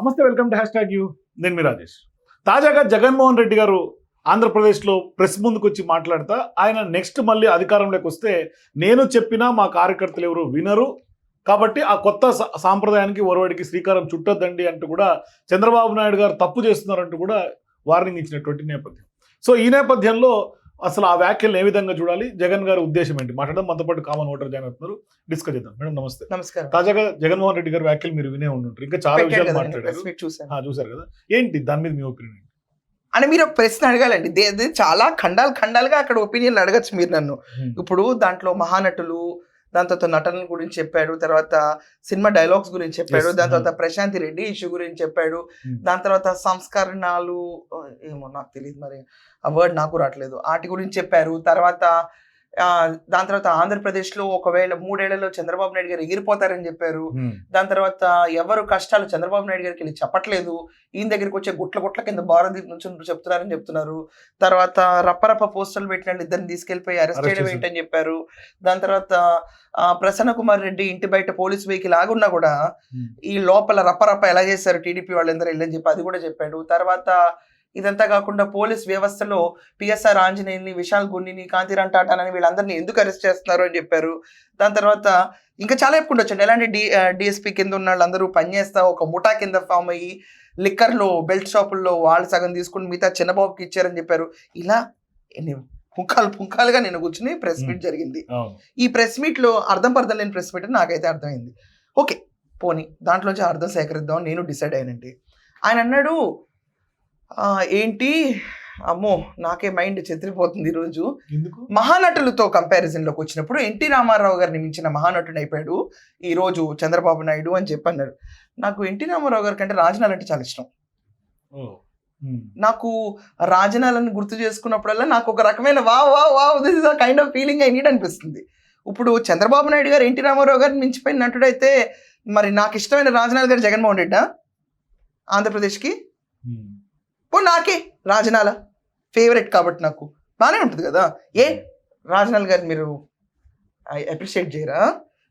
నమస్తే welcome to hash tag you. నేను మీ రాజేష్. తాజాగా జగన్మోహన్ రెడ్డి గారు ఆంధ్రప్రదేశ్లో ప్రెస్ ముందుకు వచ్చి మాట్లాడతా ఆయన నెక్స్ట్ మళ్ళీ అధికారంలోకి వస్తే నేను చెప్పినా మా కార్యకర్తలు ఎవరు వినరు. కాబట్టి ఆ కొత్త సా- సాంప్రదాయానికి ఒరవడికి శ్రీకారం చుట్టొద్దండి అంటూ కూడా చంద్రబాబు నాయుడు గారు తప్పు చేస్తున్నారంటూ కూడా వార్నింగ్ ఇచ్చినటువంటి నేపథ్యం. సో ఈ నేపథ్యంలో అసలు ఆ వ్యాఖ్యలు ఏ విధంగా చూడాలి? జగన్ గారి ఉద్దేశం ఏంటి? మాట్లాడడం మనతో పాటు కామన్ ఓటర్ జాయిన్ అవుతున్నారు. డిస్కస్ చేద్దాం. మేడం నమస్తే. నమస్కారం. తాజాగా జగన్మోహన్ రెడ్డి గారి వ్యాఖ్యలు మీరు వినే ఉండుంటారు. ఇంకా చాలా విషయాలు మాట్లాడారు. చూశారు కదా. ఏంటి? దాని మీద మీ ఒపీనియన్ అని మీరు ప్రశ్న అడగాలండి. చాలా ఖండాలు ఖండాలుగా అక్కడ ఒపీనియన్ అడగచ్చు మీరు నన్ను. ఇప్పుడు దాంట్లో మహానటులు దాని తర్వాత నటనల గురించి చెప్పాడు తర్వాత సినిమా డైలాగ్స్ గురించి చెప్పాడు దాని తర్వాత mhm. ప్రశాంతి రెడ్డి ఇష్యూ గురించి చెప్పాడు Hmm. దాని తర్వాత సంస్కరణాలు ఏమో నాకు తెలియదు మరి ఆ వర్డ్ నాకు రావట్లేదు వాటి గురించి చెప్పారు తర్వాత దాని తర్వాత ఆంధ్రప్రదేశ్లో ఒకవేళ మూడేళ్ళలో చంద్రబాబు నాయుడు గారు ఎగిరిపోతారని చెప్పారు. దాని తర్వాత ఎవరు కష్టాలు చంద్రబాబు నాయుడు గారికి వెళ్ళి చెప్పట్లేదు. ఈయన దగ్గరికి వచ్చే గుట్ల గుట్ల కింద భారతీయ నుంచి చెప్తున్నారని చెప్తున్నారు. తర్వాత రప్పరప్ప పోస్టర్లు పెట్టిన ఇద్దరిని తీసుకెళ్ళిపోయి అరెస్ట్ చేయడం. ఏంటని చెప్పారు. దాని తర్వాత ఆ, ప్రసన్న కుమార్ రెడ్డి ఇంటి బయట పోలీస్ వెహికల్ ఆగున్నా కూడా ఈ లోపల రప్పరప్ప ఎలా చేశారు టీడీపీ వాళ్ళందరూ వెళ్ళని చెప్పి అది కూడా చెప్పాడు. తర్వాత ఇదంతా కాకుండా పోలీస్ వ్యవస్థలో పిఎస్ఆర్ ఆంజనేయుని విశాల్ గుండిని కాంతిరాన్ టాటాని వీళ్ళందరినీ ఎందుకు అరెస్ట్ చేస్తున్నారు అని చెప్పారు. దాని తర్వాత ఇంకా చాలా చెప్పుకుంటూ వచ్చండి ఎలాంటి డి డిఎస్పీ కింద ఉన్న వాళ్ళందరూ పనిచేస్తా ఒక ముఠా కింద ఫామ్ అయ్యి లిక్కర్లో బెల్ట్ షాపుల్లో వాళ్ళు సగం తీసుకుని మిగతా చిన్నబాబుకి ఇచ్చారని చెప్పారు. ఇలా పుంకాలు పుంకాలుగా నేను కూర్చుని ప్రెస్ మీట్ జరిగింది. ఈ ప్రెస్ మీట్లో అర్థం పర్థం లేని ప్రెస్ మీట్ అని నాకైతే అర్థమైంది. ఓకే పోనీ దాంట్లోంచి అర్థం సేకరిద్దాం నేను డిసైడ్ అయ్యానండి ఆయన అన్నాడు "ఆ, ఏంటి? అమ్మో నాకే మైండ్ చెదిరిపోతుంది ఈరోజు. మహానటులతో కంపారిజన్లోకి వచ్చినప్పుడు ఎన్టీ రామారావు గారిని మించిన మహానటుడు అయిపోయాడు ఈ రోజు చంద్రబాబు నాయుడు అని చెప్పి అన్నారు నాకు ఎన్టీ రామారావు గారి కంటే రాజనాలు అంటే చాలా ఇష్టం. నాకు రాజనాలను గుర్తు చేసుకున్నప్పుడల్లా నాకు ఒక రకమైన వా వా వా this is a kind of feeling I need అనిపిస్తుంది. ఇప్పుడు చంద్రబాబు నాయుడు గారు ఎన్టీ రామారావు గారిని మించిపోయిన నటుడైతే మరి నాకు ఇష్టమైన రాజనాల్ గారు జగన్మోహన్ రెడ్డా? ఆంధ్రప్రదేశ్కి. పో నాకే. రాజనాల. ఫేవరెట్ కాబట్టి నాకు. బాగానే ఉంటుంది కదా. ఏ? రాజనాల్ గారిని మీరు అప్రిషియేట్ చేయరా?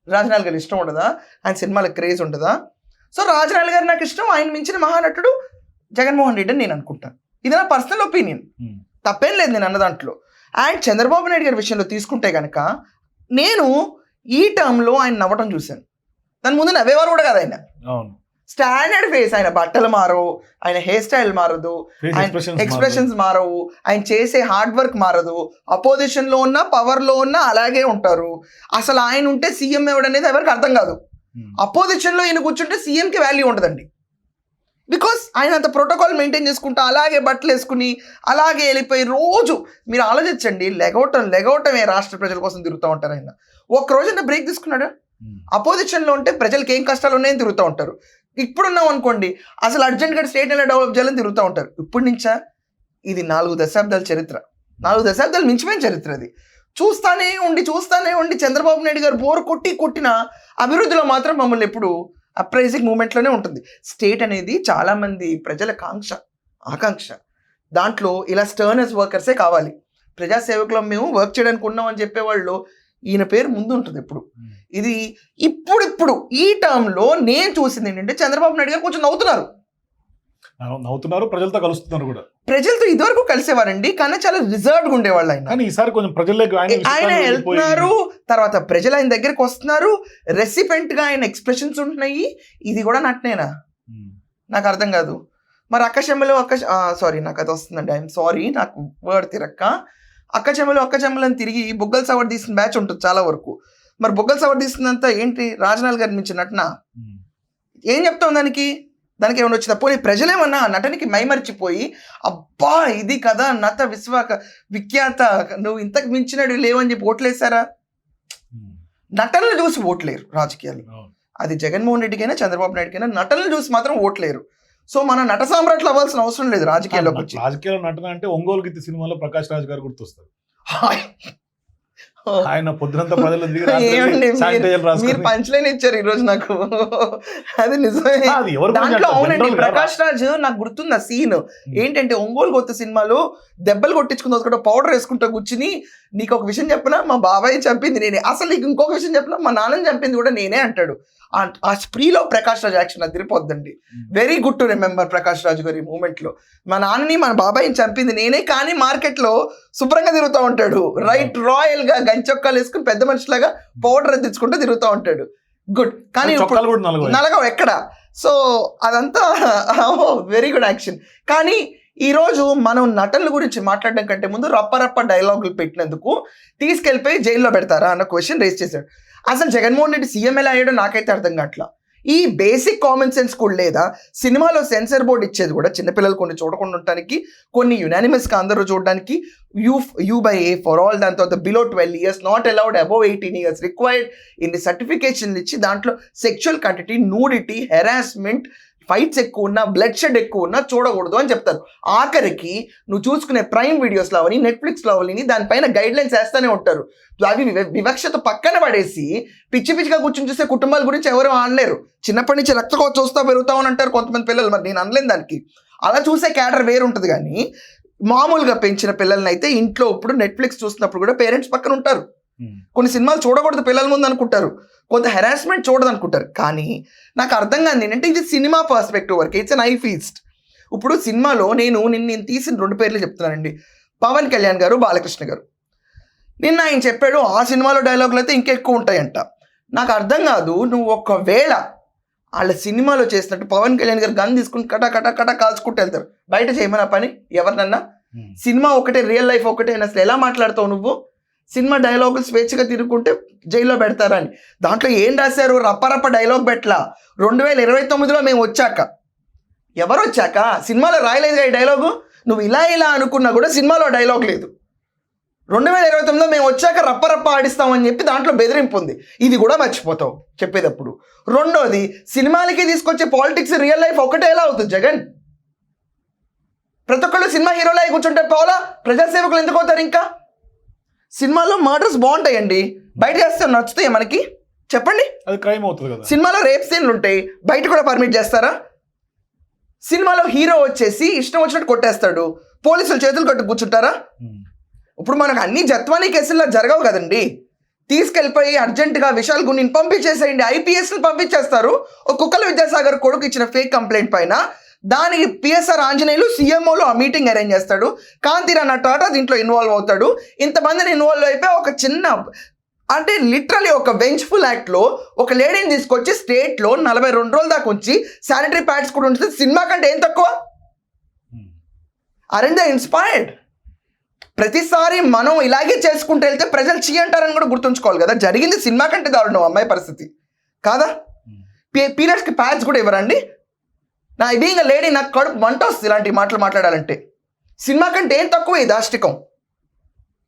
రాజనాల్ గారు ఇష్టం ఉండదా? ఆయన సినిమాలకు క్రేజ్ ఉండదా? సో రాజనాల్ గారు నాకు ఇష్టం. ఆయన మించిన మహానటుడు జగన్మోహన్ రెడ్డి అని నేను అనుకుంటాను ఇది నా పర్సనల్ ఒపీనియన్ ఉమ్. తప్పేం లేదు నేను అన్న దాంట్లో. అండ్ చంద్రబాబు నాయుడు గారి విషయంలో తీసుకుంటే కనుక నేను ఈ టర్మ్లో ఆయన నవ్వటం చూశాను. దాని ముందు నవ్వేవారు కూడా కదా ఆయన. అవును. Standard face. ఆయన బట్టలు మారవు ఆయన హెయిర్ స్టైల్ మారదు ఆయన ఎక్స్ప్రెషన్స్ మారవు. ఆయన చేసే హార్డ్ వర్క్ మారదు. అపోజిషన్లో ఉన్నా పవర్లో ఉన్నా అలాగే ఉంటారు. అసలు ఆయన ఉంటే సీఎం ఎవడనేది ఎవరికి అర్థం కాదు. అపోజిషన్లో ఈయన కూర్చుంటే సీఎం కి వాల్యూ ఉండదండి. బికాస్ ఆయన అంత ప్రోటోకాల్ మెయింటైన్ చేసుకుంటూ అలాగే బట్టలు వేసుకుని అలాగే వెళ్ళిపోయి రోజు మీరు ఆలోచించండి లెగవటం లెగవటమే రాష్ట్ర ప్రజల కోసం తిరుగుతూ ఉంటారు ఆయన. రోజున బ్రేక్ తీసుకున్నాడు? ఉమ్. అపోజిషన్లో ఉంటే ప్రజలకు ఏం కష్టాలు ఉన్నాయని తిరుగుతూ ఉంటారు. ఇప్పుడున్నాం అనుకోండి అసలు అర్జెంట్గా స్టేట్ ఎలా డెవలప్ చేయాలని తిరుగుతూ ఉంటారు. ఇప్పటి నుంచా? ఇది నాలుగు దశాబ్దాల చరిత్ర. నాలుగు దశాబ్దాలు మించిపోయిన చరిత్ర అది. చూస్తానే ఉండి చూస్తానే ఉండి చంద్రబాబు నాయుడు గారు బోర్ కొట్టి కొట్టిన అభివృద్ధిలో మాత్రం మమ్మల్ని ఎప్పుడు అప్రైజింగ్ మూమెంట్లోనే ఉంటుంది. స్టేట్ అనేది చాలామంది ప్రజల కాంక్ష ఆకాంక్ష. దాంట్లో ఇలా స్టర్నెస్ వర్కర్సే కావాలి. ప్రజాసేవకులం మేము వర్క్ చేయడానికి ఉన్నాం అని చెప్పేవాళ్ళు ఈయన పేరు ముందు ఉంటుంది ఎప్పుడు. ఇది ఇప్పుడిప్పుడు ఈ టర్మ్లో నేను చూసింది ఏంటంటే చంద్రబాబు నాయుడు గారు కొంచెం నవ్వుతున్నారు. నవ్వు- నవ్వుతున్నారు ప్రజలతో కలుస్తున్నారు కూడా. ప్రజలతో ఇదివరకు కలిసేవారండి కానీ చాలా రిజర్వ్డ్గా ఉండేవాళ్ళు ఆయన. కానీ ఈసారి కొంచెం ప్రజల్లోకి ఆయన వెళ్తున్నారు తర్వాత ప్రజలు ఆయన దగ్గరికి వస్తున్నారు రెసిపెంట్గా ఆయన ఎక్స్ప్రెషన్స్ ఉంటున్నాయి. ఇది కూడా నటనేనా. నాకు అర్థం కాదు. మరి అక్క చెమ్మలు అక్క సారీ నాకు అది వస్తుందండి ఐఎమ్ సారీ నాకు వర్డ్ తిరక్క. అక్క చెమ్మలు అక్క చెమ్మలని తిరిగి బొగ్గల సవర్ తీసిన బ్యాచ్ ఉంటుంది చాలా వరకు. మరి బొగ్గల సవర్ తీసినంత ఏంటి? రాజనాల్ గారి మించి నటన. ఏం చెప్తాం దానికి? దానికి ఏమైనా వచ్చిందా? పోనీ ప్రజలేమన్నా నటనకి మైమరిచిపోయి అబ్బా ఇది కదా నట విశ్వాక విఖ్యాత నువ్వు ఇంతకు మించినవి లేవని చెప్పి ఓట్లేసారా. నటనలు చూసి ఓట్లేరు రాజకీయాలు. అది జగన్మోహన్ రెడ్డికైనా చంద్రబాబు నాయుడుకైనా నటనలు చూసి మాత్రం ఓట్లేరు. సో మన నట సామ్రాట్లు అవ్వాల్సిన అవసరం లేదు రాజకీయాల్లోకి వచ్చి రాజకీయాల నటన అంటే ఒంగోలు గీత సినిమాలో ప్రకాష్ రాజ్ గారు గుర్తొస్తారు. ఆయన పొద్దునంతా ప్రజలు మీరు- పంచలేని ఇచ్చారు ఈ రోజు నాకు. అది నిజమే. దాంట్లో? అవునండి ప్రకాష్ రాజ్ నాకు గుర్తుంది ఆ సీన్ ఏంటంటే ఒంగోలు కొత్త సినిమాలో దెబ్బలు కొట్టించుకున్న కూడా పౌడర్ వేసుకుంటా కూర్చుని నీకు ఒక విషయం చెప్పినా? మా బాబాయ్ చంపింది నేనే. అసలు నీకు ఇంకొక విషయం చెప్పినా? మా నాన్నని చంపింది కూడా నేనే అంటాడు. ఆ- స్ప్రీలో Prakash Raj action అదిరిపోద్దండి. Very good to remember Prakash Raju గారి మూమెంట్లో. మా నాన్నని మన బాబాయ్ని చంపింది నేనే కానీ మార్కెట్లో శుభ్రంగా తిరుగుతూ ఉంటాడు. రైట్ రాయల్గా గంచొక్కాలు వేసుకుని పెద్ద మనిషిలాగా పౌడర్ ఎత్తించుకుంటూ తిరుగుతూ ఉంటాడు. గుడ్ కానీ నలగవు. ఎక్కడ? సో అదంతా వెరీ గుడ్ యాక్షన్ కానీ ఈ రోజు మనం నటనల గురించి మాట్లాడడం కంటే ముందు రప్ప రప్ప డైలాగులు పెట్టినందుకు తీసుకెళ్ళిపోయి జైల్లో పెడతారా అన్న క్వశ్చన్ రేస్ చేశాడు. అసలు జగన్మోహన్ రెడ్డి సీఎం ఎలా అయ్యాడో నాకైతే అర్థం కావట్లా. ఈ బేసిక్ కామన్ సెన్స్ కూడా లేదా సినిమాలో సెన్సర్ బోర్డు ఇచ్చేది కూడా చిన్నపిల్లలు కొన్ని చూడకుండా ఉండటానికి కొన్ని యునానిమస్గా అందరూ చూడడానికి U U by A for all దాని తర్వాత below twelve years not allowed above eighteen years required ఇన్ని సర్టిఫికేషన్ ఇచ్చి దాంట్లో sexual quantity nudity harassment fights ఎక్కువ ఉన్నా బ్లడ్ షెడ్ ఎక్కువ ఉన్నా చూడకూడదు అని చెప్తారు. ఆఖరికి నువ్వు చూసుకునే ప్రైమ్ వీడియోస్లో అవని నెట్ఫ్లిక్స్లో అవని దానిపైన గైడ్ లైన్స్ వేస్తూనే ఉంటారు. అవి వివక్షత పక్కన పడేసి పిచ్చి పిచ్చిగా కూర్చొని చూసే కుటుంబాల గురించి ఎవరు ఆడలేరు చిన్నప్పటి నుంచి రక్తకోత చూస్తా పెరుగుతామని అంటారు కొంతమంది పిల్లలు మరి నేను అనలేను దానికి. అలా చూసే క్యాడర్ వేరు ఉంటుంది కానీ మామూలుగా పెంచిన పిల్లల్ని అయితే ఇంట్లో ఇప్పుడు నెట్ఫ్లిక్స్ చూసినప్పుడు కూడా పేరెంట్స్ పక్కన ఉంటారు. కొన్ని సినిమాలు చూడకూడదు పిల్లల ముందు అనుకుంటారు. కొంత హెరాస్మెంట్ చూడదు అనుకుంటారు. కానీ నాకు అర్థం కాదు ఏంటంటే ఇది సినిమా పర్స్పెక్టివ్ వరకు. ఇట్స్ అన్ ఐ ఫీస్ట్ ఇప్పుడు సినిమాలో నేను నిన్న నేను తీసిన రెండు పేర్లు చెప్తున్నానండి. పవన్ కళ్యాణ్ గారు బాలకృష్ణ గారు. నిన్న ఆయన చెప్పాడు ఆ సినిమాలో డైలాగులు అయితే ఇంకా ఎక్కువ ఉంటాయంట. నాకు అర్థం కాదు నువ్వు ఒకవేళ వాళ్ళ సినిమాలో చేసినట్టు పవన్ కళ్యాణ్ గారు గన్ తీసుకుని కటా కటా కటా కాల్చుకుంటూ వెళ్తారు. బయట చేయమని ఆ పని? ఎవరినన్నా? సినిమా ఒకటే రియల్ లైఫ్ ఒకటే అసలు ఎలా మాట్లాడతావు నువ్వు? సినిమా డైలాగులు స్వేచ్ఛగా తిరుగుకుంటే జైల్లో పెడతారని. దాంట్లో ఏం రాశారు? రప్పరప్ప డైలాగ్ పెట్టలా. రెండు వేల ఇరవై తొమ్మిదిలో మేము వచ్చాక. ఎవరు వచ్చాక? సినిమాలో రాయలేదు ఈ డైలాగు? నువ్వు ఇలా ఇలా అనుకున్నా కూడా సినిమాలో డైలాగ్ లేదు. రెండు వేల ఇరవై తొమ్మిదిలో మేము వచ్చాక రప్పరప్ప ఆడిస్తామని చెప్పి దాంట్లో బెదిరింపు ఉంది. ఇది కూడా మర్చిపోతావు చెప్పేటప్పుడు. రెండోది సినిమాలకి తీసుకొచ్చే పాలిటిక్స్ రియల్ లైఫ్ ఒకటే ఎలా అవుతుంది జగన్? ప్రతి ఒక్కళ్ళు సినిమా హీరోలా కూర్చుంటే పోలా ప్రజాసేవకులు ఎందుకు అవుతారు ఇంకా? సినిమాలో మర్డర్స్ బాగుంటాయండి. బయట చేస్తే నచ్చుతాయి మనకి? చెప్పండి. అది క్రైమ్ అవుతుంది కదా. సినిమాలో రేప్ సీన్లు ఉంటాయి. బయట కూడా పర్మిట్ చేస్తారా? సినిమాలో హీరో వచ్చేసి ఇష్టం వచ్చినట్టు కొట్టేస్తాడు. పోలీసులు చేతులు కట్టు కూర్చుంటారా? ఉమ్. ఇప్పుడు మనకు అన్ని జత్వానీ కేసుల్లో జరగవు కదండి. తీసుకెళ్ళిపోయి అర్జెంటుగా విశాల్ గుణిని పంపించేసేయండి. ఐపీఎస్ని పంపించేస్తారు. ఒక కుక్కల విద్యాసాగర్ కొడుకు ఇచ్చిన ఫేక్ కంప్లైంట్ పైన దానికి పిఎస్ఆర్ ఆంజనేయులు సీఎంఓలో ఆ మీటింగ్ అరేంజ్ చేస్తాడు. కాంతిరాణ టాటా దీంట్లో ఇన్వాల్వ్ అవుతాడు. ఇంతమందిని ఇన్వాల్వ్ అయిపోయి ఒక చిన్న అంటే లిటరలీ ఒక వెంచ్ఫుల్ యాక్ట్లో ఒక లేడీని తీసుకొచ్చి స్టేట్లో నలభై రెండు రోజుల దాకా ఉంచి శానిటరీ ప్యాడ్స్ కూడా ఉంటుంది సినిమా కంటే ఏం తక్కువ. అరెంజ్ ఇన్స్పైర్డ్ ప్రతిసారి మనం ఇలాగే చేసుకుంటూ వెళ్తే ప్రజలు చీ అంటారని కూడా గుర్తుంచుకోవాలి కదా. జరిగింది సినిమా కంటే దారుణం అమ్మాయి పరిస్థితి. కాదా? ఉమ్. పీరియడ్స్కి ప్యాడ్స్ కూడా ఇవ్వరండి. నా బీయింగ్ లేడీ నాకు కడుపు మంట వస్తుంది ఇలాంటి మాటలు మాట్లాడాలంటే. సినిమా కంటే ఏం తక్కువ ఈ దాష్టికం?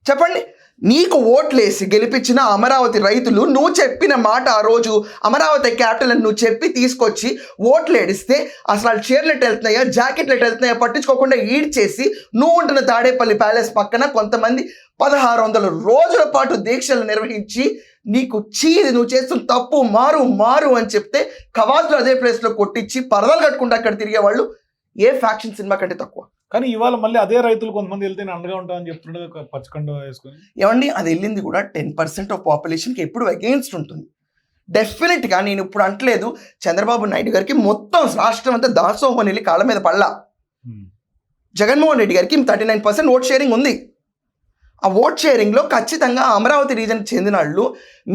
చెప్పండి. నీకు ఓట్లేసి గెలిపించిన అమరావతి రైతులు నువ్వు చెప్పిన మాట ఆ రోజు అమరావతి క్యాపిటల్ అని నువ్వు చెప్పి తీసుకొచ్చి ఓట్లు ఏడిస్తే అసలు వాళ్ళు చీరలు వెళ్తున్నాయో జాకెట్లు ఎట్ వెళ్తున్నాయో పట్టించుకోకుండా ఈడ్చేసి నువ్వు ఉంటున్న తాడేపల్లి ప్యాలెస్ పక్కన కొంతమంది పదహారు వందల రోజుల పాటు దీక్షలు నిర్వహించి నీకు చీది నువ్వు చేస్తున్న తప్పు మారు మారు అని చెప్తే కవాజులు అదే ప్లేస్లో కొట్టించి పరదలు కట్టుకుంటూ అక్కడ తిరిగే వాళ్ళు ఏ ఫ్యాక్షన్ సినిమా కంటే తక్కువ. కానీ ఇవాళ మళ్ళీ అదే రైతులు కొంతమంది వెళ్తే అండగా ఉంటామని చెప్తున్నాడు పచ్చకండ వేసుకొని. ఏమండి అది వెళ్ళింది కూడా టెన్ పర్సెంట్ ఆఫ్ పాపులేషన్కి ఎప్పుడు అగెయిన్స్ట్ ఉంటుంది. డెఫినెట్గా నేను ఇప్పుడు అంటలేదు చంద్రబాబు నాయుడు గారికి మొత్తం రాష్ట్రం అంతా దాసోహం వెళ్ళి కాళ్ళ మీద పడలా. జగన్మోహన్ రెడ్డి గారికి thirty nine percent vote sharing ఉంది. ఆ ఓట్ షేరింగ్లో ఖచ్చితంగా అమరావతి రీజన్కి చెందిన వాళ్ళు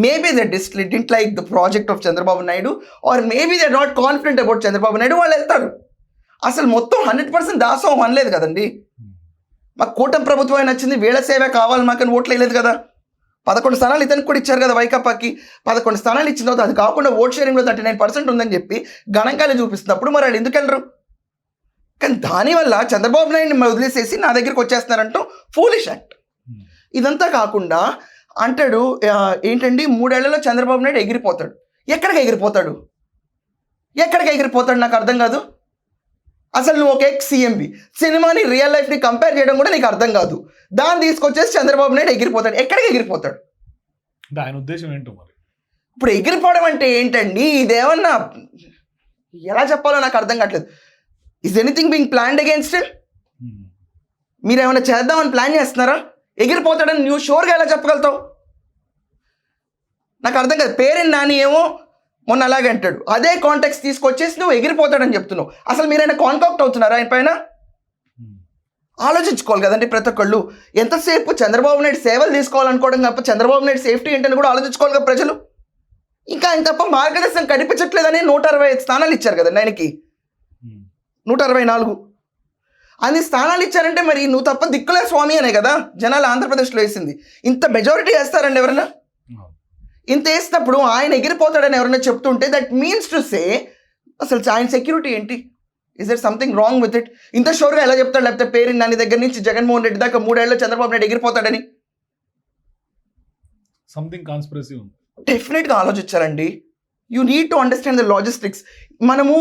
maybe the this didn't like the project of Chandrababu Naidu or maybe they not confident about Chandrababu Naidu వాళ్ళు వెళ్తారు. అసలు మొత్తం హండ్రెడ్ పర్సెంట్ దాసోహం అనలేదు కదండి. మాకు కూటమి ప్రభుత్వం నచ్చింది వీళ్ళ సేవ కావాలి మాకని ఓట్లు వేయలేదు కదా. పదకొండు స్థానాలు ఇతనికి కూడా ఇచ్చారు కదా వైకాపాకి. పదకొండు స్థానాలు ఇచ్చిన తర్వాత అది కాకుండా ఓట్ షేరింగ్లో థర్టీ నైన్ పర్సెంట్ ఉందని చెప్పి గణాంకాలు చూపిస్తున్నప్పుడు మరి వాళ్ళు ఎందుకు వెళ్ళరు? కానీ దానివల్ల చంద్రబాబు నాయుడిని వదిలేసేసి నా దగ్గరికి వచ్చేస్తున్నారంటూ ఫూలిష్ యాక్ట్ ఇదంతా కాకుండా అంటాడు ఏంటండి? మూడేళ్ళలో చంద్రబాబు నాయుడు ఎగిరిపోతాడు. ఎక్కడికి ఎగిరిపోతాడు? ఎక్కడికి ఎగిరిపోతాడు? నాకు అర్థం కాదు. అసలు నువ్వు ఒక ఎక్స్ సీఎంబి సినిమాని రియల్ లైఫ్ని కంపేర్ చేయడం కూడా నీకు అర్థం కాదు. దాన్ని తీసుకొచ్చేసి చంద్రబాబు నాయుడు ఎగిరిపోతాడు. ఎక్కడికి ఎగిరిపోతాడు? ఆయన ఉద్దేశం ఏంటో మరి? ఇప్పుడు ఎగిరిపోవడం అంటే ఏంటండి? ఇదేమన్నా ఎలా చెప్పాలో నాకు అర్థం కావట్లేదు. Is anything being planned against ఏమైనా చేద్దామని ప్లాన్ చేస్తున్నారా? ఎగిరిపోతాడని నువ్వు షోర్గా ఎలా చెప్పగలుగుతావు? నాకు అర్థం కాదు. పేరెంట్ నాని ఏమో మొన్న అలాగే అంటాడు. అదే కాంటాక్ట్స్ తీసుకొచ్చేసి నువ్వు ఎగిరిపోతాడని చెప్తున్నావు. అసలు మీరైనా కాంటాక్ట్ అవుతున్నారా ఆయన పైన? ఆలోచించుకోవాలి కదండి ప్రతి ఒక్కళ్ళు. ఎంతసేపు చంద్రబాబు నాయుడు సేవలు తీసుకోవాలనుకోవడం తప్ప చంద్రబాబు నాయుడు సేఫ్టీ ఏంటని కూడా ఆలోచించుకోవాలి కదా ప్రజలు? ఇంకా ఆయన తప్ప మార్గదర్శనం కనిపించట్లేదని నూట అరవై ఐదు స్థానాలు ఇచ్చారు కదండి ఆయనకి. నూట అరవై నాలుగు. అన్ని స్థానాలు ఇచ్చారంటే మరి నువ్వు తప్ప దిక్కులే స్వామి అనే కదా? జనాలు ఆంధ్రప్రదేశ్లో వేసింది. ఇంత మెజారిటీ వేస్తారండి ఎవరైనా అవును. ఇంత వేసినప్పుడు ఆయన ఎగిరిపోతాడని ఎవరైనా చెప్తుంటే దట్ మీన్స్ టు సే అసలు ఆయన సెక్యూరిటీ ఏంటి? Is that something wrong with it ఇంత షోర్గా ఎలా చెప్తాడు? లేకపోతే పేరు నాని దగ్గర నుంచి జగన్మోహన్ రెడ్డి దాకా మూడేళ్ళు చంద్రబాబు నాయుడు ఎగిరిపోతాడని? సంథింగ్ కాన్స్పిరసీ ఉంది. డెఫినెట్గా ఆలోచించాలండి you need to understand the logistics మనము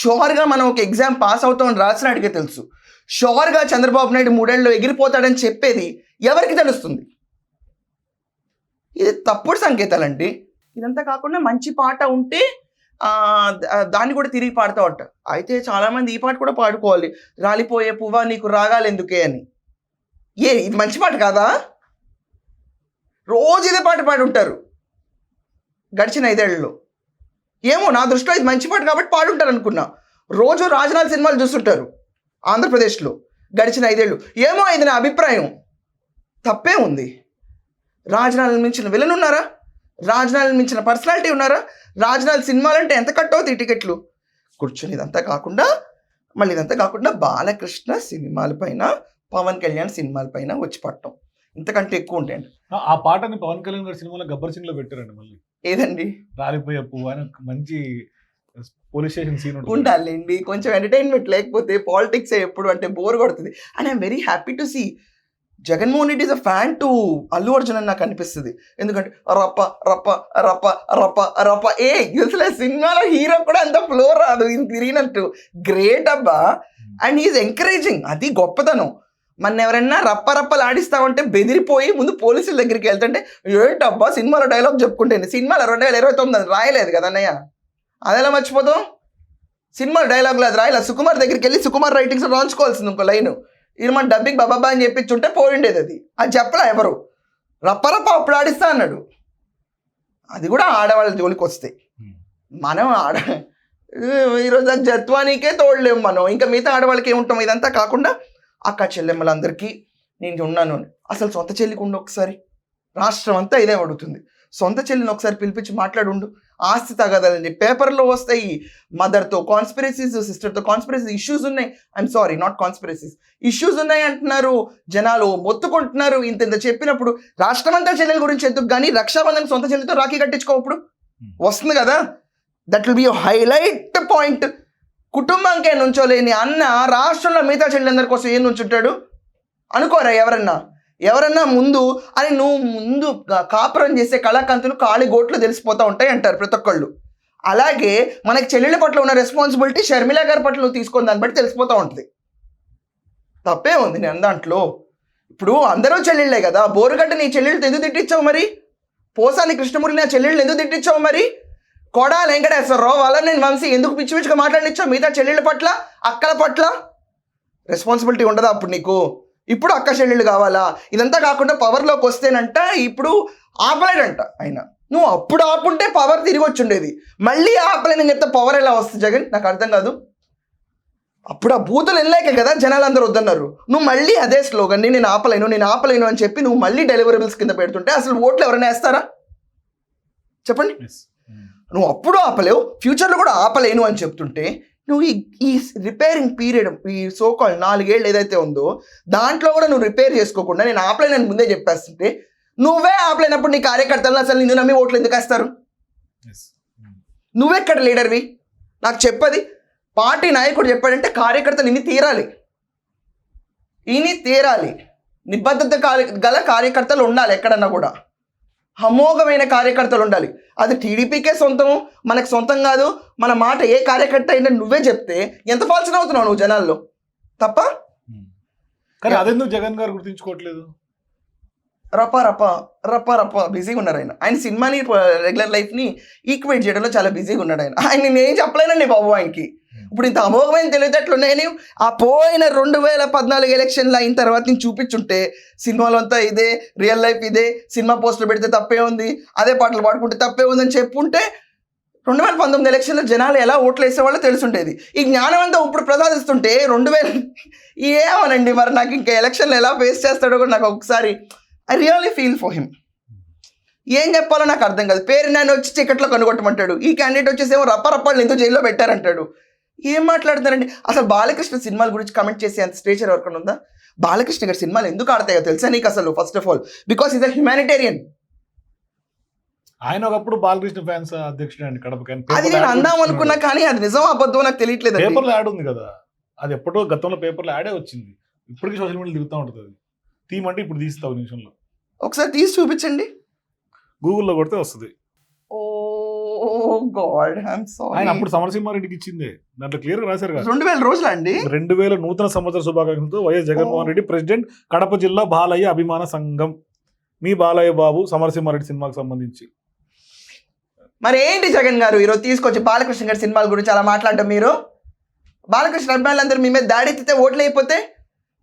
షోర్గా మనం ఒక ఎగ్జామ్ పాస్ అవుతామని రాసినట్టుగా తెలుసు. షోర్గా చంద్రబాబు నాయుడు మూడేళ్ళలో ఎగిరిపోతాడని చెప్పేది ఎవరికి తెలుస్తుంది? ఇది తప్పుడు సంకేతాలండి. ఇదంతా కాకుండా మంచి పాట ఉంటే దాన్ని కూడా తిరిగి పాడుతూ ఉంటా. అయితే చాలామంది ఈ పాట కూడా పాడుకోవాలి. రాలిపోయే పువ్వ నీకు రాగాలు ఎందుకే అని. ఏ ఇది మంచి పాట కాదా? రోజు ఇదే పాట పాడి ఉంటారు గడిచిన ఐదేళ్ళలో ఏమో నా దృష్టిలో ఇది మంచి పాట కాబట్టి పాడుంటారు అనుకున్నా రోజు రాజనాథ్ సినిమాలు చూస్తుంటారు. ఆంధ్రప్రదేశ్లో గడిచిన ఐదేళ్ళు. ఏమో ఇది నా అభిప్రాయం. తప్పే ఉంది. రాజనాథ్ మించిన విలన్ ఉన్నారా? రాజనాథ్ మించిన పర్సనాలిటీ ఉన్నారా? రాజనాథ్ సినిమాలంటే ఎంత కట్ అవుతాయి టికెట్లు. కూర్చొని ఇదంతా కాకుండా మళ్ళీ ఇదంతా కాకుండా బాలకృష్ణ సినిమాలపైన పవన్ కళ్యాణ్ సినిమాలపైన వచ్చి పట్టడం ఇంతకంటే ఎక్కువ ఉంటాయండి. ఆ- పాటని పవన్ కళ్యాణ్ గారి సినిమాలో గబ్బర్ సింగ్లో పెట్టారండి మళ్ళీ. ఏదండి? రాలిపోయే పువ్వు అని మంచి పోలీస్ స్టేషన్ సీన్ ఉండాలండి. కొంచెం ఎంటర్టైన్మెంట్ లేకపోతే పాలిటిక్స్ ఎప్పుడు అంటే బోర్ కొడుతుంది. And I'm very happy to see Jaganmohan Reddy is a fan to Allu Arjun అని నాకు అనిపిస్తుంది. ఎందుకంటే రప్ప రప్ప రప్ప రప్ప రప్ప. ఏ అసలు సినిమాలో హీరో కూడా అంత ఫ్లో రాదు. ఇది తిరిగినట్టు. గ్రేట్ అబ్బా. అండ్ ఈజ్ ఎంకరేజింగ్ అది గొప్పతనం. మన ఎవరైనా రప్ప రప్పలు ఆడిస్తామంటే బెదిరిపోయి ముందు పోలీసుల దగ్గరికి వెళ్తుంటే ఏంటబ్బా సినిమాలో డైలాగ్ చెప్పుకుంటే సినిమాలో రెండు వేల ఇరవై తొమ్మిది రాయలేదు కదా అన్నయ్య? అదెలా మర్చిపోతాం? సినిమా డైలాగ్ లేదు రాయలే? సుకుమార్ దగ్గరికి వెళ్ళి సుకుమార్ రైటింగ్స్ రాంచుకోవాల్సింది ఇంకో లైన్. ఇది మన డబ్బింగ్ బాబాబా అని చెప్పించుంటే పోయిండేది అది. అది చెప్పలే ఎవరు? రప్పరప్ప అప్పుడు ఆడిస్తా అన్నాడు. అది కూడా ఆడవాళ్ళ జోలికి వస్తాయి ఉమ్. మనం ఆడ ఈరోజు ఆ జత్వానికే తోడలేము మనం. ఇంకా మిగతా ఆడవాళ్ళకి ఏముంటాం? ఇదంతా కాకుండా అక్క చెల్లెమ్మలందరికీ నేను ఉన్నాను అసలు సొంత చెల్లికి ఉండు ఒకసారి. రాష్ట్రం అంతా ఇదే అడుగుతుంది. సొంత చెల్లిని ఒకసారి పిలిపించి మాట్లాడుండు. ఆస్తి తగదని పేపర్లో వస్తాయి. మదర్తో కాన్స్పిరసీస్ సిస్టర్తో కాన్స్పిరసీస్ ఇష్యూస్ ఉన్నాయి. I'm sorry not conspiracies issues ఉన్నాయి అంటున్నారు. జనాలు మొత్తుకుంటున్నారు. ఇంత ఇంత చెప్పినప్పుడు రాష్ట్రమంతా చెల్లెల గురించి ఎందుకు? కానీ రక్షాబంధన్ సొంత చెల్లితో రాఖీ కట్టించుకోప్పుడు వస్తుంది కదా. That will be highlight point కుటుంబంకే నుంచోలేని అన్న రాష్ట్రంలో మిగతా చెల్లెలందరి కోసం ఏం నుంచుంటాడు? అనుకోరా ఎవరన్నా? ఎవరన్నా ముందు అని నువ్వు ముందు కా- కాపురం చేసే కళాకంతులు కాళీ గోట్లు తెలిసిపోతూ ఉంటాయి అంటారు ప్రతి ఒక్కళ్ళు. అలాగే మనకి చెల్లెళ్ళ పట్ల ఉన్న రెస్పాన్సిబిలిటీ షర్మిల గారి పట్ల నువ్వు తీసుకుని దాన్ని బట్టి తెలిసిపోతూ ఉంటుంది. తప్పే ఉంది నేను దాంట్లో. ఇప్పుడు అందరూ చెల్లెళ్ళే కదా బోరుగడ్డ నీ చెల్లెళ్ళు ఎందుకు తిట్టించావు మరి? పోసాని కృష్ణమూర్తి నా చెల్లెళ్ళు ఎందుకు తిట్టించావు మరి? కొడా వెంకటేశ్వరరావు వాళ్ళని నేను వంశీ ఎందుకు పిచ్చి పిచ్చిగా మాట్లాడినిచ్చావు? మిగతా చెల్లెళ్ళ పట్ల అక్కల పట్ల? రెస్పాన్సిబిలిటీ ఉండదా అప్పుడు నీకు? ఇప్పుడు అక్క చెల్లెళ్ళు కావాలా? ఇదంతా కాకుండా పవర్లోకి వస్తేనంట ఇప్పుడు ఆపలేడంట ఆయన. నువ్వు అప్పుడు ఆపుంటే పవర్ తిరిగి వచ్చి ఉండేది మళ్ళీ ఆపలేని చెప్తే పవర్ ఎలా వస్తుంది జగన్? నాకు అర్థం కాదు. అప్పుడు ఆ బూతులు వెళ్ళాక కదా జనాలు అందరూ వద్దన్నారు. నువ్వు మళ్ళీ అదే స్లోగన్ నేను ఆపలేను నేను ఆపలేను అని చెప్పి నువ్వు మళ్ళీ డెలివరబుల్స్ కింద పెడుతుంటే అసలు ఓట్లు ఎవరైనా వేస్తారా? చెప్పండి. నువ్వు అప్పుడు ఆపలేవు ఫ్యూచర్లో కూడా ఆపలేను అని చెప్తుంటే నువ్వు ఈ ఈ రిపేరింగ్ పీరియడ్ ఈ సోకాల్ నాలుగేళ్ళు ఏదైతే ఉందో దాంట్లో కూడా నువ్వు రిపేర్ చేసుకోకుండా నేను ఆపలేనని ముందే చెప్పేస్తుంటే నువ్వే ఆపలేనప్పుడు నీ కార్యకర్తలను అసలు నిన్ను నమ్మి ఓట్లు ఎందుకు వేస్తారు. నువ్వెక్కడ లీడర్వి నాకు చెప్పది పార్టీ నాయకుడు చెప్పాడంటే కార్యకర్తలు ఇన్ని తీరాలి. ఇని తీరాలి. నిబద్ధత గల కార్యకర్తలు ఉండాలి ఎక్కడన్నా కూడా. అమోఘమైన కార్యకర్తలు ఉండాలి. అది టీడీపీకే సొంతం మనకు సొంతం కాదు. మన మాట ఏ కార్యకర్త అయినా నువ్వే చెప్తే ఎంత ఫాల్సిన అవుతున్నావు నువ్వు జనాల్లో? తప్ప. కానీ అదెందుకు జగన్ గారు గుర్తించుకోవట్లేదు? రప రప రప రప బిజీగా ఉన్నారు ఆయన. ఆయన సినిమాని రెగ్యులర్ లైఫ్ని ఈక్వేట్ చేయడంలో చాలా బిజీగా ఉన్నాడు ఆయన. ఆయన నేను ఏం చెప్పలేనండి బాబు ఆయనకి. ఇప్పుడు ఇంత అమోఘమైన తెలివితేటలు ఉన్నాయని ఆ పోయిన రెండు వేల పద్నాలుగు ఎలక్షన్లు అయిన తర్వాత నేను చూపించుంటే సినిమాలో అంతా ఇదే రియల్ లైఫ్ ఇదే సినిమా పోస్టులు పెడితే తప్పే ఉంది అదే పాటలు పాడుకుంటే తప్పే ఉందని చెప్పుంటే రెండు వేల పంతొమ్మిది ఎలక్షన్లో జనాలు ఎలా ఓట్లు వేసేవాళ్ళో తెలుసుండేది. ఈ జ్ఞానం అంతా ఇప్పుడు ప్రసాదిస్తుంటే రెండు వేల ఏమనండి మరి నాకు ఇంకా ఎలక్షన్లు ఎలా ఫేస్ చేస్తాడో కూడా నాకు ఒకసారి I really feel for him. ఏం చెప్పాలో నాకు అర్థం కాదు. పేరు నాన్న వచ్చి టికెట్లో కనుగొట్టమంటాడు. ఈ క్యాండిడేట్ వచ్చేసి ఏమో రప్ప రప్పళ్ళు ఎందుకు జైల్లో పెట్టారంటాడు. ఏం మాట్లాడతారండి అసలు బాలకృష్ణ సినిమాల గురించి కమెంట్ చేసే అంత స్టేచర్ ఎవరికైనా ఉందా? బాలకృష్ణ గారి సినిమాలు ఎందుకు ఆడతాయో తెలుసా నీకు అసలు first of all because is a humanitarian ఆయన ఒకప్పుడు బాలకృష్ణ ఫ్యాన్స్ అధ్యక్షుడు అండి కడప అది నేను అందాం అనుకున్నా కానీ అది నిజం అబద్ధం నాకు తెలియట్లేదు పేపర్లో యాడ్ ఉంది కదా. అది ఎప్పుడో గతంలో పేపర్లో యాడే వచ్చింది. ఇప్పటికీ సోషల్ మీడియా తిరుగుతూ ఉంటుంది అది. తీయమంటే ఇప్పుడు తీస్తావు నిమిషంలో. ఒకసారి తీసి చూపించండి. గూగుల్లో కొడితే వస్తుంది. గాడ్ ఐఎమ్ ఆయన అప్పుడు సమరసింహారెడ్డికి ఇచ్చిందే. దాంట్లో క్లియర్ రాశారు కదా. రెండు వేల రోజులా అండి? రెండు వేల నూతన సంవత్సర శుభాకాంక్షలతో వైఎస్ జగన్మోహన్ రెడ్డి ప్రెసిడెంట్ కడప జిల్లా బాలయ్య అభిమాన సంఘం. మీ బాలయ్య బాబు సమరసింహారెడ్డి సినిమాకి సంబంధించి. మరి ఏంటి జగన్ గారు? ఈరోజు తీసుకొచ్చి బాలకృష్ణ గారి సినిమాల గురించి అలా మాట్లాడడం మీరు? బాలకృష్ణ అభిమానులందరూ మీ మీద దాడి ఎత్తితే ఓట్లు అయిపోతే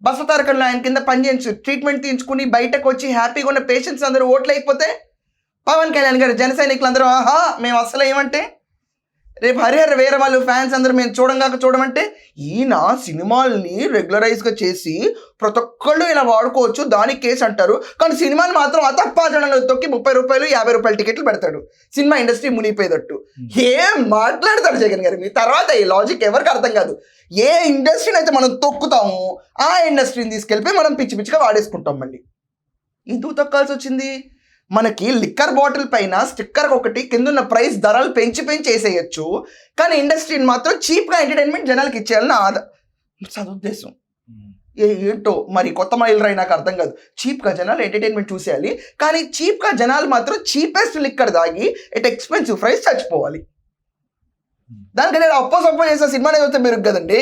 బస్సు తారకంలో ఆయన కింద పనిచేయచ్చు ట్రీట్మెంట్ తీయించుకుని బయటకు వచ్చి హ్యాపీగా ఉన్న పేషెంట్స్ అందరూ ఓట్లు అయిపోతే పవన్ కళ్యాణ్ గారు జన సైనికులు అందరూ ఆహా మేము అసలు ఏమంటే రేపు హరిహర వేరే వాళ్ళు ఫ్యాన్స్ అందరూ మేము చూడంగాక చూడమంటే ఈయన సినిమాల్ని రెగ్యులరైజ్గా చేసి ప్రతి ఒక్కళ్ళు ఇలా వాడుకోవచ్చు దానికి కేసు అంటారు. కానీ సినిమాని మాత్రం అతప్పాజనంలో తొక్కి ముప్పై రూపాయలు యాభై రూపాయల టికెట్లు పెడతాడు. సినిమా ఇండస్ట్రీ మునిగిపోయేటట్టు. ఏం మాట్లాడతాడు జగన్ గారు? మీ తర్వాత ఈ లాజిక్ ఎవరికి అర్థం కాదు. ఏ ఇండస్ట్రీని అయితే మనం తొక్కుతాము ఆ ఇండస్ట్రీని తీసుకెళ్ళిపోయి మనం పిచ్చి పిచ్చిగా వాడేసుకుంటాం మళ్ళీ. ఎందుకు తొక్కాల్సి వచ్చింది? మనకి లిక్కర్ బాటిల్ పైన స్టిక్కర్ ఒకటి కింద ఉన్న ప్రైస్ ధరలు పెంచి పెంచి వేసేయచ్చు. కానీ ఇండస్ట్రీని మాత్రం చీప్గా ఎంటర్టైన్మెంట్ జనాలకి ఇచ్చేయాలని ఆద సదుద్దేశం ఏ ఏంటో మరి కొత్త మైల్ రై నాకు అర్థం కాదు. చీప్గా జనాలు ఎంటర్టైన్మెంట్ చూసేయాలి. కానీ చీప్గా జనాలు మాత్రం చీపెస్ట్ లిక్కర్ దాగి ఎట్ ఎక్స్పెన్సివ్ ప్రైస్ చచ్చిపోవాలి. దానికంటే అప్పో సప్పో చేసిన సినిమానే చూస్తే మీరు కదండి.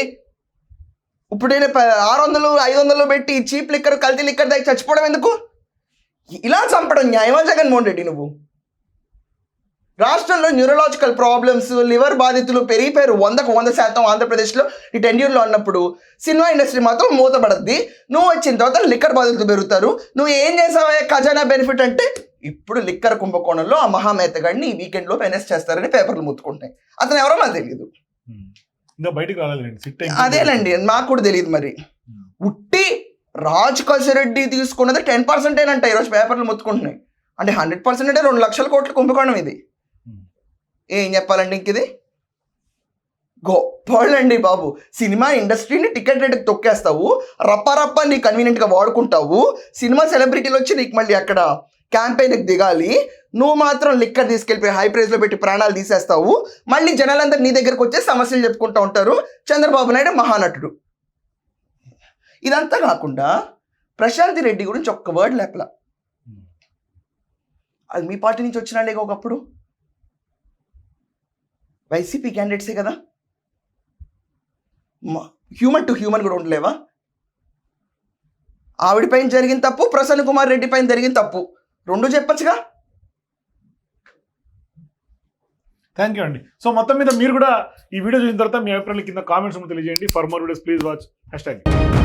ఇప్పుడు నేను ఆరు వందలు ఐదు వందలు పెట్టి చీప్ లిక్కర్ కల్తీ లిక్కర్ దాగి చచ్చిపోవడం ఎందుకు? ఇలా చంపడం న్యాయమా జగన్మోహన్ రెడ్డి నువ్వు? రాష్ట్రంలో న్యూరలాజికల్ ప్రాబ్లమ్స్ లివర్ బాధితులు పెరిగిపోయారు. వందకు వంద శాతం ఆంధ్రప్రదేశ్లో. ఈ టెన్యూర్లో ఉన్నప్పుడు సినిమా ఇండస్ట్రీ మాత్రం మూతపడద్ది నువ్వు వచ్చిన తర్వాత లిక్కర్ బాధితులు పెరుగుతారు. నువ్వు ఏం చేసావే ఖజానా బెనిఫిట్ అంటే ఇప్పుడు లిక్కర్ కుంభకోణంలో ఆ మహామేతగాడిని ఈ వీకెండ్లో ఫైనాన్స్ చేస్తారని పేపర్లు ముత్తుకుంటాయి అతను ఎవరో నాకు తెలియదు బయటికి రాలేదండి అదేనండి. నాకు కూడా తెలియదు మరి. ఉట్టి రాజ్ రెడ్డి తీసుకున్నది టెన్ పర్సెంటేనంట ఈరోజు పేపర్లు ముత్తుకుంటున్నాయి. అంటే హండ్రెడ్ పర్సెంట్ అంటే రెండు లక్షల కోట్ల కుంభకోణం ఇది. ఏం చెప్పాలండి ఇంక ఇది? గొప్పవాళ్ళండి బాబు. సినిమా ఇండస్ట్రీని టికెట్ రేటుకి తొక్కేస్తావు రప్ప రప్ప నీ కన్వీనియంట్గా వాడుకుంటావు సినిమా సెలబ్రిటీలు వచ్చి నీకు మళ్ళీ అక్కడ క్యాంపెయిన్కి దిగాలి నువ్వు మాత్రం లిక్కర్ తీసుకెళ్ళిపోయి హై ప్రైస్లో పెట్టి ప్రాణాలు తీసేస్తావు మళ్ళీ జనాలందరూ నీ దగ్గరకు వచ్చే సమస్యలు చెప్పుకుంటూ ఉంటారు. చంద్రబాబు నాయుడు మహానటుడు. ఇదంతా కాకుండా ప్రశాంతి రెడ్డి గురించి ఒక్క వర్డ్ లేపల. అది మీ పార్టీ నుంచి వచ్చినా లేక ఒకప్పుడు? వైసీపీ క్యాండిడేట్సే కదా? హ్యూమన్ టు హ్యూమన్ కూడా ఉండలేవా? ఆవిడ పైన జరిగిన తప్పు ప్రసన్న కుమార్ రెడ్డి పైన జరిగిన తప్పు. రెండు చెప్పచ్చుగా? థ్యాంక్ యూ అండి. సో మొత్తం మీద మీరు కూడా ఈ వీడియో చూసిన తర్వాత మీ అభిప్రాయాలు కింద కామెంట్స్ తెలియజేయండి. For more videos please watch hashtag